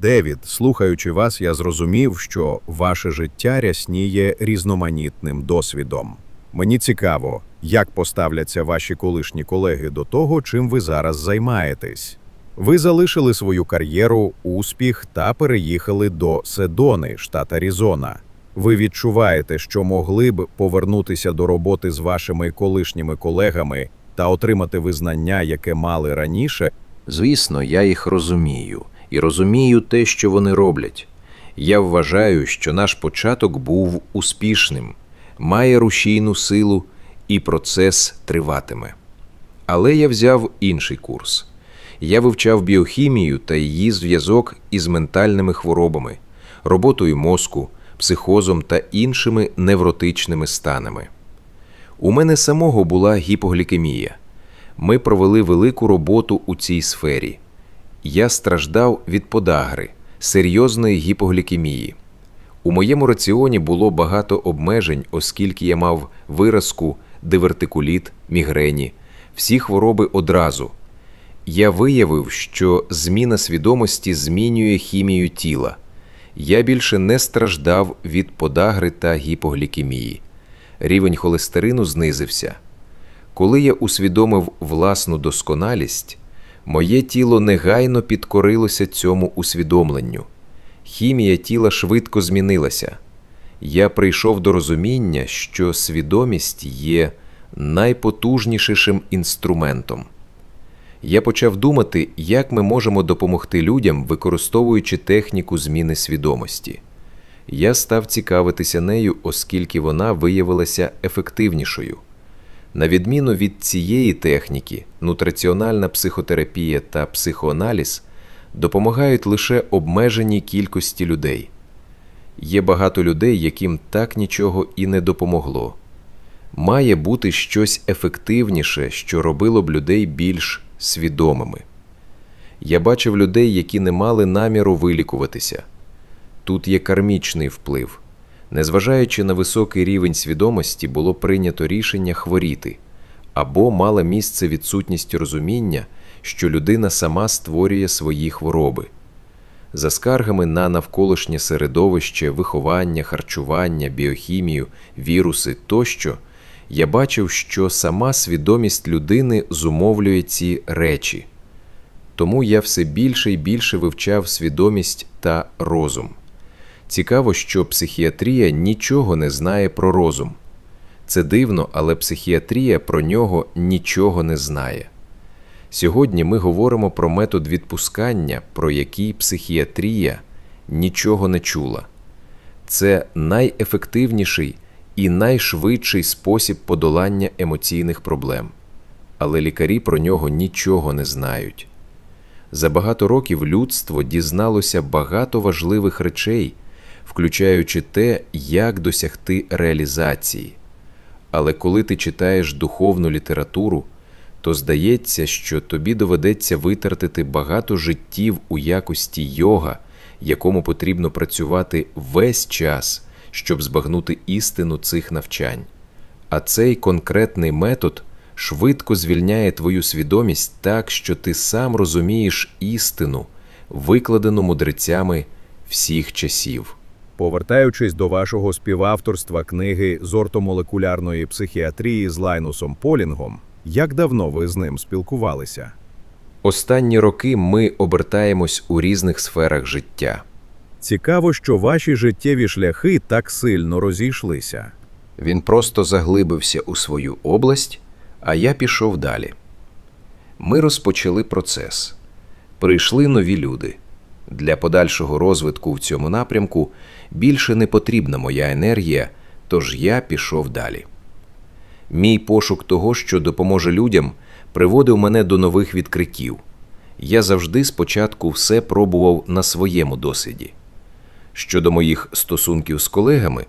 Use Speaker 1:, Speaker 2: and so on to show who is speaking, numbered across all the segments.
Speaker 1: Девід, слухаючи вас, я зрозумів, що ваше життя рясніє різноманітним досвідом. Мені цікаво, як поставляться ваші колишні колеги до того, чим ви зараз займаєтесь. Ви залишили свою кар'єру, успіх та переїхали до Седони, штат Аризона. Ви відчуваєте, що могли б повернутися до роботи з вашими колишніми колегами та отримати визнання, яке мали раніше,
Speaker 2: Звісно, я їх розумію і розумію те, що вони роблять. Я вважаю, що наш початок був успішним, має рушійну силу, і процес триватиме. Але я взяв інший курс. Я вивчав біохімію та її зв'язок із ментальними хворобами, роботою мозку, психозом та іншими невротичними станами. У мене самого була гіпоглікемія. Ми провели велику роботу у цій сфері. Я страждав від подагри, серйозної гіпоглікемії. У моєму раціоні було багато обмежень, оскільки я мав виразку, дивертикуліт, мігрені, всі хвороби одразу. Я виявив, що зміна свідомості змінює хімію тіла. Я більше не страждав від подагри та гіпоглікемії. Рівень холестерину знизився. Коли я усвідомив власну досконалість, моє тіло негайно підкорилося цьому усвідомленню. Хімія тіла швидко змінилася. Я прийшов до розуміння, що свідомість є найпотужнішим інструментом. Я почав думати, як ми можемо допомогти людям, використовуючи техніку зміни свідомості. Я став цікавитися нею, оскільки вона виявилася ефективнішою. На відміну від цієї техніки, нутраціональна психотерапія та психоаналіз допомагають лише обмеженій кількості людей. Є багато людей, яким так нічого і не допомогло. Має бути щось ефективніше, що робило б людей більш свідомими. Я бачив людей, які не мали наміру вилікуватися. Тут є кармічний вплив. Незважаючи на високий рівень свідомості, було прийнято рішення хворіти, або мала місце відсутність розуміння, що людина сама створює свої хвороби. За скаргами на навколишнє середовище, виховання, харчування, біохімію, віруси тощо, я бачив, що сама свідомість людини зумовлює ці речі. Тому я все більше і більше вивчав свідомість та розум. Цікаво, що психіатрія нічого не знає про розум. Це дивно, але психіатрія про нього нічого не знає. Сьогодні ми говоримо про метод відпускання, про який психіатрія нічого не чула. Це найефективніший і найшвидший спосіб подолання емоційних проблем, але лікарі про нього нічого не знають. За багато років людство дізналося багато важливих речей, включаючи те, як досягти реалізації. Але коли ти читаєш духовну літературу, то здається, що тобі доведеться витратити багато життів у якості йога, якому потрібно працювати весь час, щоб збагнути істину цих навчань. А цей конкретний метод швидко звільняє твою свідомість так, що ти сам розумієш істину, викладену мудрецями всіх часів.
Speaker 1: Повертаючись до вашого співавторства книги з ортомолекулярної психіатрії з Лайнусом Полінгом, як давно ви з ним спілкувалися?
Speaker 2: Останні роки ми обертаємось у різних сферах життя.
Speaker 1: Цікаво, що ваші життєві шляхи так сильно розійшлися.
Speaker 2: Він просто заглибився у свою область, а я пішов далі. Ми розпочали процес. Прийшли нові люди. Для подальшого розвитку в цьому напрямку більше не потрібна моя енергія, тож я пішов далі. Мій пошук того, що допоможе людям, приводив мене до нових відкриттів. Я завжди спочатку все пробував на своєму досвіді. Щодо моїх стосунків з колегами,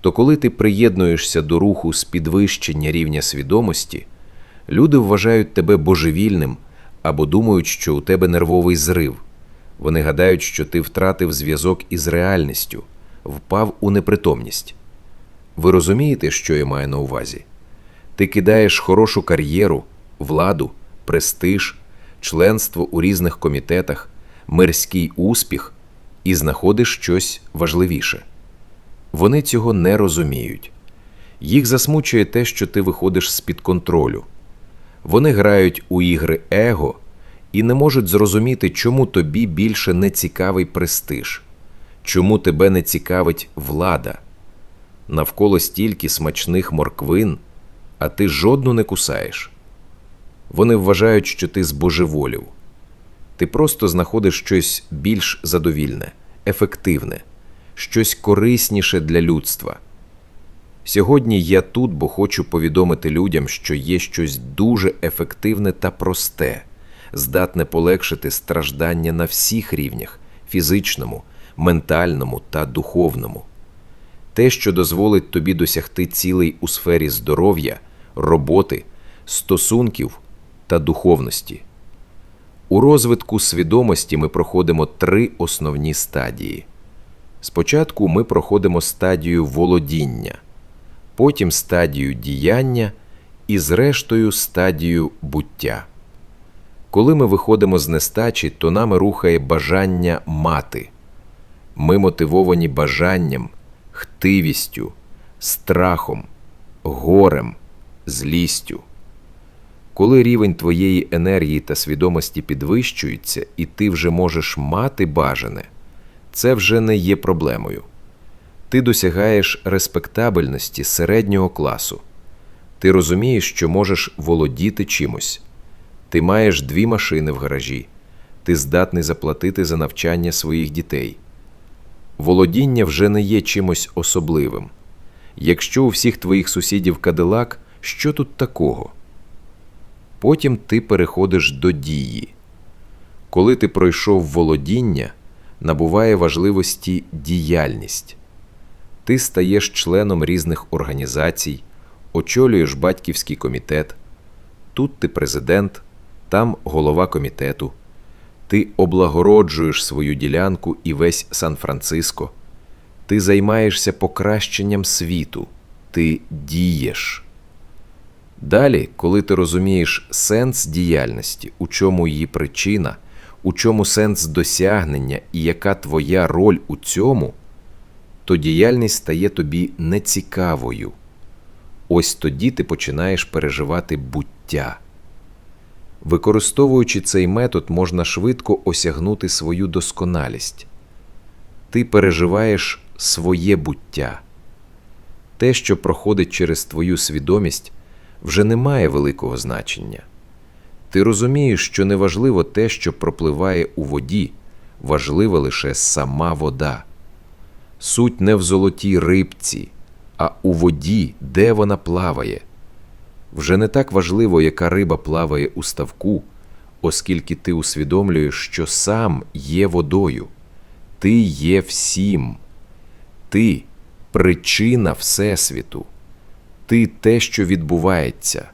Speaker 2: то коли ти приєднуєшся до руху з підвищення рівня свідомості, люди вважають тебе божевільним або думають, що у тебе нервовий зрив. Вони гадають, що ти втратив зв'язок із реальністю, впав у непритомність. Ви розумієте, що я маю на увазі? Ти кидаєш хорошу кар'єру, владу, престиж, членство у різних комітетах, мирський успіх, і знаходиш щось важливіше. Вони цього не розуміють. Їх засмучує те, що ти виходиш з-під контролю. Вони грають у ігри его і не можуть зрозуміти, чому тобі більше не цікавий престиж, чому тебе не цікавить влада. Навколо стільки смачних морквин, а ти жодну не кусаєш. Вони вважають, що ти збожеволів. Ти просто знаходиш щось більш задовільне, ефективне, щось корисніше для людства. Сьогодні я тут, бо хочу повідомити людям, що є щось дуже ефективне та просте, здатне полегшити страждання на всіх рівнях фізичному, ментальному та духовному. Те, що дозволить тобі досягти цілей у сфері здоров'я, роботи, стосунків та духовності. У розвитку свідомості ми проходимо три основні стадії. Спочатку ми проходимо стадію володіння, потім стадію діяння і, зрештою, стадію буття. Коли ми виходимо з нестачі, то нами рухає бажання мати. Ми мотивовані бажанням, хтивістю, страхом, горем, злістю. Коли рівень твоєї енергії та свідомості підвищується, і ти вже можеш мати бажане, це вже не є проблемою. Ти досягаєш респектабельності середнього класу. Ти розумієш, що можеш володіти чимось. Ти маєш дві машини в гаражі. Ти здатний заплатити за навчання своїх дітей. Володіння вже не є чимось особливим. Якщо у всіх твоїх сусідів кадилак, що тут такого? Потім ти переходиш до дії. Коли ти пройшов володіння, набуває важливості діяльність. Ти стаєш членом різних організацій, очолюєш батьківський комітет. Тут ти президент, там голова комітету. Ти облагороджуєш свою ділянку і весь Сан-Франциско. Ти займаєшся покращенням світу. Ти дієш. Далі, коли ти розумієш сенс діяльності, у чому її причина, у чому сенс досягнення і яка твоя роль у цьому, то діяльність стає тобі нецікавою. Ось тоді ти починаєш переживати буття. Використовуючи цей метод, можна швидко осягнути свою досконалість. Ти переживаєш своє буття. Те, що проходить через твою свідомість, вже не має великого значення. Ти розумієш, що неважливо те, що пропливає у воді, важлива лише сама вода. Суть не в золотій рибці, а у воді, де вона плаває. Вже не так важливо, яка риба плаває у ставку, оскільки ти усвідомлюєш, що сам є водою, ти є всім, ти причина Всесвіту, ти те, що відбувається.